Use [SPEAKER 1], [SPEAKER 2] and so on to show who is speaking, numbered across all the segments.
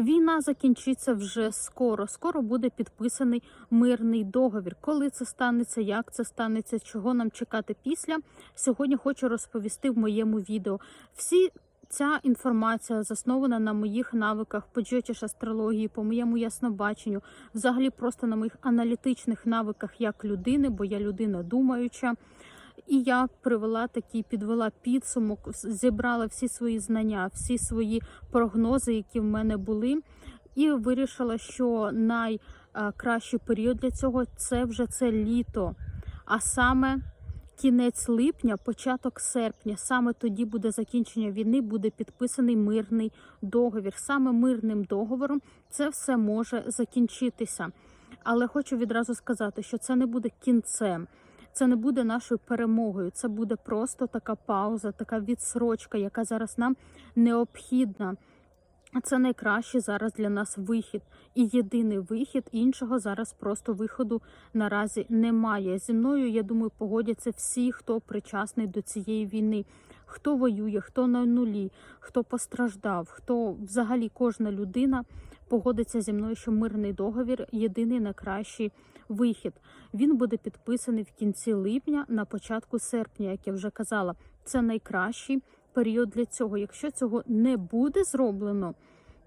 [SPEAKER 1] Війна закінчиться вже скоро. Скоро буде підписаний мирний договір. Коли це станеться, як це станеться, чого нам чекати після. Сьогодні хочу розповісти в моєму відео. Всі ця інформація заснована на моїх навиках по джотіш астрології, по моєму яснобаченню, взагалі просто на моїх аналітичних навиках як людини, бо я людина думаюча. І я привела такий, підвела підсумок, зібрала всі свої знання, всі свої прогнози, які в мене були, і вирішила, що найкращий період для цього це вже це літо, а саме кінець липня, початок серпня. Саме тоді буде закінчення війни, буде підписаний мирний договір. Саме мирним договором це все може закінчитися. Але хочу відразу сказати, що це не буде кінцем. Це не буде нашою перемогою, це буде просто така пауза, така відсрочка, яка зараз нам необхідна. Це найкращий зараз для нас вихід і єдиний вихід іншого зараз просто виходу наразі немає. Зі мною я думаю, погодяться всі, хто причасний до цієї війни, хто воює, хто на нулі, хто постраждав, хто взагалі кожна людина погодиться зі мною, що мирний договір єдиний найкращий вихід. Він буде підписаний в кінці липня, на початку серпня, як я вже казала. Це найкращий період для цього. Якщо цього не буде зроблено,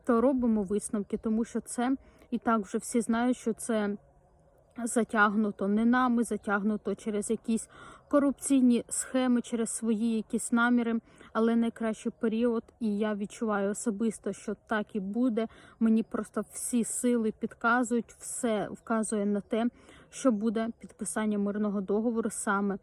[SPEAKER 1] то робимо висновки, тому що це і так вже всі знають, що це затягнуто не нами, затягнуто через якісь корупційні схеми, через свої якісь наміри, але найкращий період, і я відчуваю особисто, що так і буде. Мені просто всі сили підказують, все вказує на те, що буде підписання мирного договору саме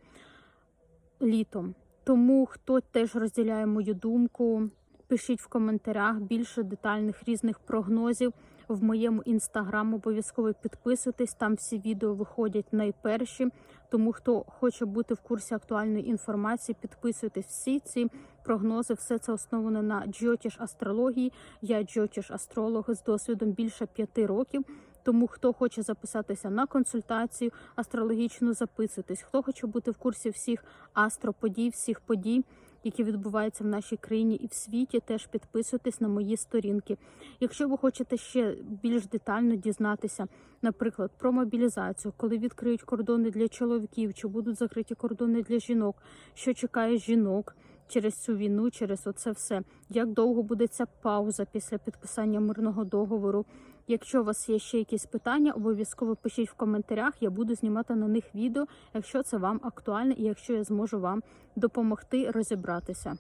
[SPEAKER 1] літом. Тому хто теж розділяє мою думку, пишіть в коментарях більше детальних різних прогнозів в моєму інстаграм. Обов'язково підписуйтесь. Там всі відео виходять найперші. Тому хто хоче бути в курсі актуальної інформації, підписуйтесь. Всі ці прогнози, все це основано на джотіш астрології. Я джотіш астролог з досвідом більше п'яти років. Тому хто хоче записатися на консультацію астрологічну, записуйтесь. Хто хоче бути в курсі всіх астроподій, всіх подій, які відбуваються в нашій країні і в світі, теж підписуйтесь на мої сторінки. Якщо ви хочете ще більш детально дізнатися, наприклад, про мобілізацію, коли відкриють кордони для чоловіків, чи будуть закриті кордони для жінок, що чекає жінок. Через цю війну, через оце все, як довго буде ця пауза після підписання мирного договору. Якщо у вас є ще якісь питання, обов'язково пишіть в коментарях. Я буду знімати на них відео, якщо це вам актуально і якщо я зможу вам допомогти розібратися.